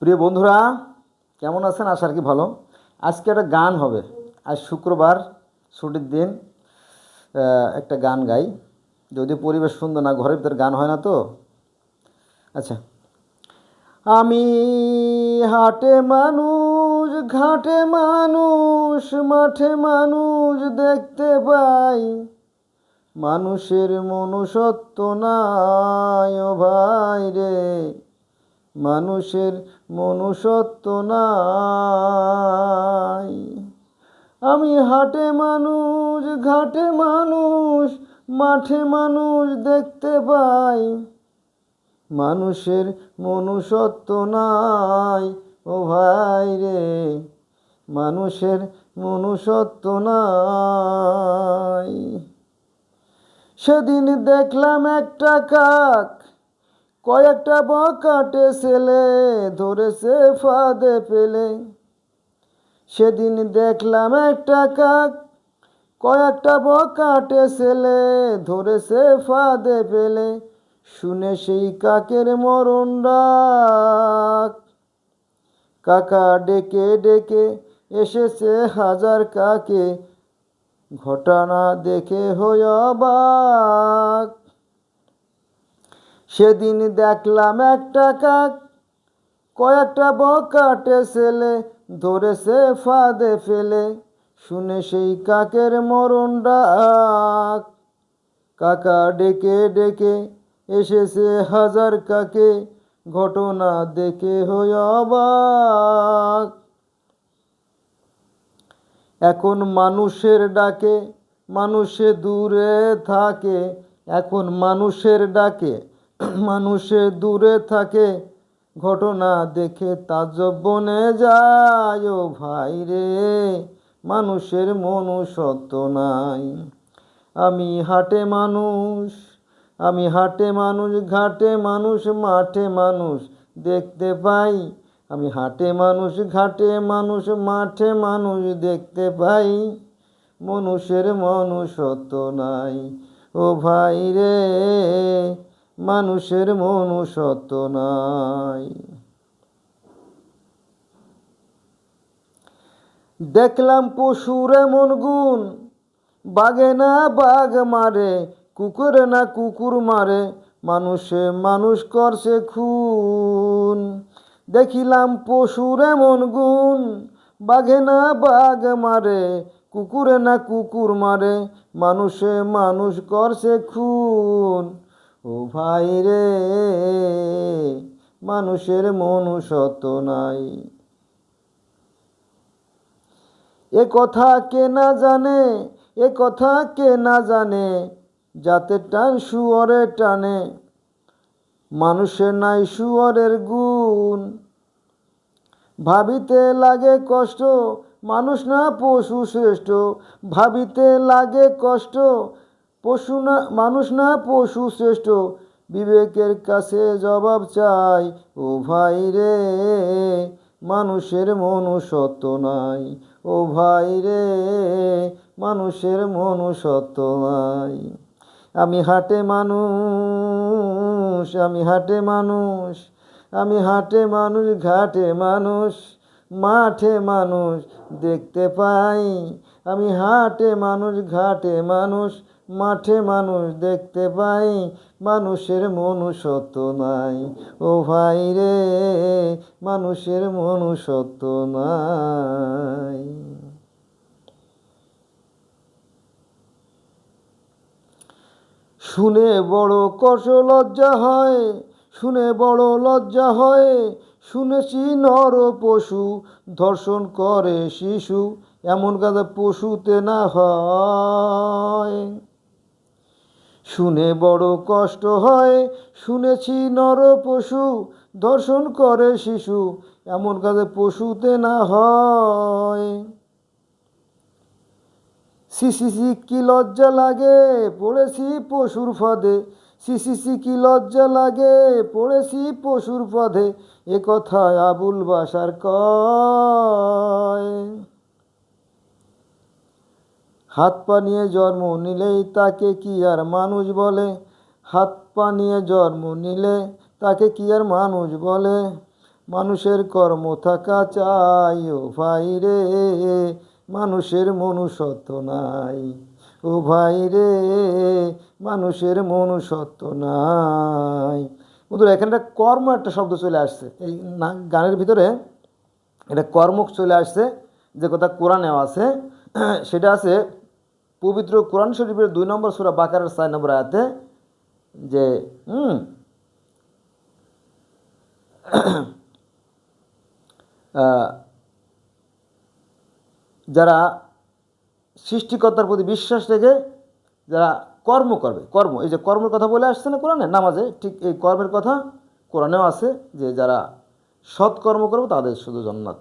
প্রিয় বন্ধুরা, কেমন আছেন? আশা আর কি ভালো। আজকে একটা গান হবে। আজ শুক্রবার, ছুটির দিন। একটা গান গাই। যদি পরিবেশ সুন্দর না, ঘরের ভিতরে গান হয় না তো? আচ্ছা। আমি হাটে মানুষ, ঘাটে মানুষ, মাঠে মানুষ দেখতে পাই। মানুষের মনুষ্যত্ব নাই, ও ভাই রে। মানুষের মনুষ্যত্ব নাই। আমি হাটে মানুষ, ঘাটে মানুষ, মাঠে মানুষ দেখতে পাই। মানুষের মনুষ্যত্ব নাই, ও ভাই রে। মানুষের মনুষ্যত্ব নাই। সেদিন দেখলাম একটা কাক কয়েকটা বকাটে ছেলে ধরেছে ফাঁদে পেলে সেদিন দেখলাম একটা কাক কয়েকটা বকাটে ছেলে ধরেছে ফাঁদে পেলে শুনে সেই কাকের মরণ ডাক। কাকা ডেকে ডেকে এসেছে হাজার কাকে। ঘটনা দেখে হই অবাক। সেদিন দেখলাম একটা কাক, কয়েকটা বকাটে ছেলে ধরেছে ফাঁদে ফেলে। শুনে সেই কাকের মরণ ডাক। কাকা ডেকে ডেকে এসেছে হাজার কাকে, ঘটনা দেখে হই অবাক। এখন মানুষের ডাকে, মানুষে দূরে থাকে। এখন মানুষের ডাকে মানুষে দূরে থাকে, ঘটনা দেখে তাজব বনে যায়। ও ভাই রে, মানুষের মনুষ্যত্ব নাই। আমি হাটে মানুষ, আমি হাটে মানুষ, ঘাটে মানুষ, মাঠে মানুষ দেখতে পাই। আমি হাটে মানুষ, ঘাটে মানুষ, মাঠে মানুষ দেখতে পাই। মানুষের মনুষ্যত্ব নাই। ও ভাই রে মানুষের মনুষ্যত্ব নাই। দেখলাম পশুর এমন গুণ বাঘে না বাঘ মারে, কুকুরে না কুকুর মারে, মানুষে মানুষ করছে খুন। দেখিলাম পশুর এমন গুণ বাঘে না বাঘ মারে, কুকুরে না কুকুর মারে, মানুষে মানুষ করছে খুন। ও ভাই রে, মানুষের মনুষ্যত্ব নাই। এ কথা কে না জানে, এ কথা কে না জানে, যাতে টান শুয়রে টানে। মানুষের নাই শুয়রের গুণ। ভাবিতে লাগে কষ্ট, মানুষ না পশু শ্রেষ্ঠ। ভাবিতে লাগে কষ্ট পশু না, মানুষ না, পশু শ্রেষ্ঠ। বিবেকের কাছে জবাব চাই, ও ভাই রে, মানুষের মনুষ্যত্ব নাই। ও ভাই রে, মানুষের মনুষ্যত্ব নাই। আমি হাটে মানুষ, আমি হাটে মানুষ, আমি হাটে মানুষ, ঘাটে মানুষ, মাঠে মানুষ দেখতে পাই। আমি হাটে মানুষ, ঘাটে মানুষ মাঠে মানুষ দেখতে পাই, মানুষের মনুষ্যত্ব নাই। ও ভাই রে, মানুষের মনুষ্যত্ব নাই। শুনে বড় কষ লজ্জা হয়, শুনে বড় লজ্জা হয়। শুনেছি নর পশু ধর্ষণ করে শিশু, এমন কাজে পশুতে না হয়। শুনে বড় কষ্ট হয়। শুনেছি নর পশু দর্শন করে শিশু, এমন কাজে পশুতে না হয়। সি সি সি, কি লজ্জা লাগে? পড়েছি পশুর ফাঁদে। সি সি সি, কি লজ্জা লাগে? পড়েছি পশুর ফাঁদে। এ কথা আবুল বাসার কয়। হাত পা নিয়ে জন্ম নিলেই তাকে কি আর মানুষ বলে? হাত পা নিয়ে জন্ম নিলে তাকে কি আর মানুষ বলে? মানুষের কর্ম থাকা চাই, ও ভাই রে। মানুষের মনুষ্যত্ব নাই, ও ভাই রে। মানুষের মনুষ্যত্ব নাই। বন্ধুরা, এখানে একটা কর্ম একটা শব্দ চলে আসছে। এই গানের ভিতরে এটা কর্ম চলে আসছে। যে কথা কোরআনেও আছে, সেটা আছে পবিত্র কোরআন শরীফের দুই নম্বর সুরা বাকারের ছয় নম্বর আয়াতে যে, হুম যারা সৃষ্টিকর্তার প্রতি বিশ্বাস রেখে যারা কর্ম করবে, কর্ম, এই যে কর্মের কথা বলে আসছে না কোরআনে? নামাজে, ঠিক এই কর্মের কথা কোরআনেও আছে যে যারা সৎকর্ম করবে তাদের শুধু জান্নাত।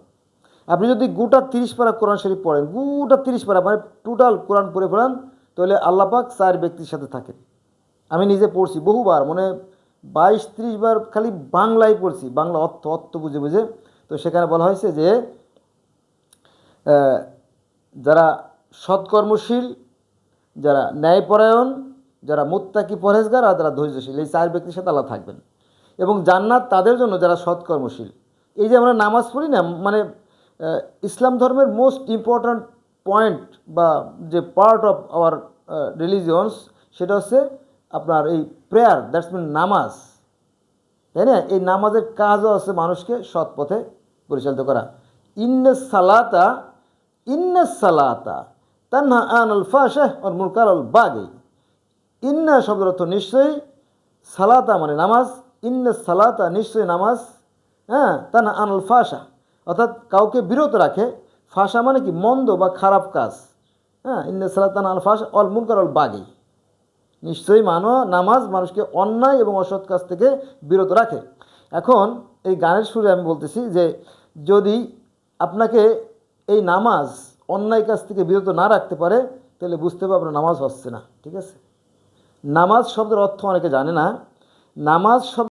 আপনি যদি গোটা তিরিশ পারা কোরআন শরীফ পড়েন, গোটা তিরিশ পারা মানে টোটাল কোরআন পড়ে পড়েন তাহলে আল্লাপাক চার ব্যক্তির সাথে থাকেন। আমি নিজে পড়ছি বহুবার মানে বাইশ ত্রিশ বার খালি বাংলায় পড়ছি, বাংলা অর্থ অর্থ বুঝে বুঝে। তো সেখানে বলা হয়েছে যে যারা সৎকর্মশীল, যারা ন্যায়পরায়ণ, যারা মুত্তাকি পরহেজগার আর যারা ধৈর্যশীল, এই চার ব্যক্তির সাথে আল্লাহ থাকবেন। এবং জান্নাত তাদের জন্য যারা সৎকর্মশীল। এই যে আমরা নামাজ পড়ি না মানে ইসলাম ধর্মের মোস্ট ইম্পর্ট্যান্ট পয়েন্ট বা যে পার্ট অফ আওয়ার রিলিজিয়ন্স সেটা হচ্ছে আপনার এই প্রেয়ার দ্যাটস মিন নামাজ। তাই না? এই নামাজের কাজও আছে মানুষকে সৎ পথে পরিচালিত করা। ইন্নে সালাতা ইন্নে সালাতা তান্না আন আল ফাশাহ আর মুরকার আল বাগে। ইন্না শব্দের অর্থ নিশ্চয়ই সালাতা মানে নামাজ। ইন্নে সালাতা নিশ্চয়ই নামাজ। হ্যাঁ তান্না আন আল ফাশা অর্থাৎ কাউকে বিরত রাখে, ফাঁসা মানে কি? মন্দ বা খারাপ কাজ। হ্যাঁ? ইন্নে সালাতান আল ফাঁস অল মুনকার অল বাগি। নিশ্চয়ই মানো, নামাজ মানুষকে অন্যায় এবং অসৎ কাজ থেকে বিরত রাখে। এখন এই গানের সুরে আমি বলতেছি যে, যদি আপনাকে এই নামাজ, অন্যায় কাজ থেকে বিরত না রাখতে পারে, তাহলে বুঝতে হবে আপনার নামাজ হচ্ছে না। ঠিক আছে? নামাজ শব্দের অর্থ অনেকে জানে না। নামাজ শব্দ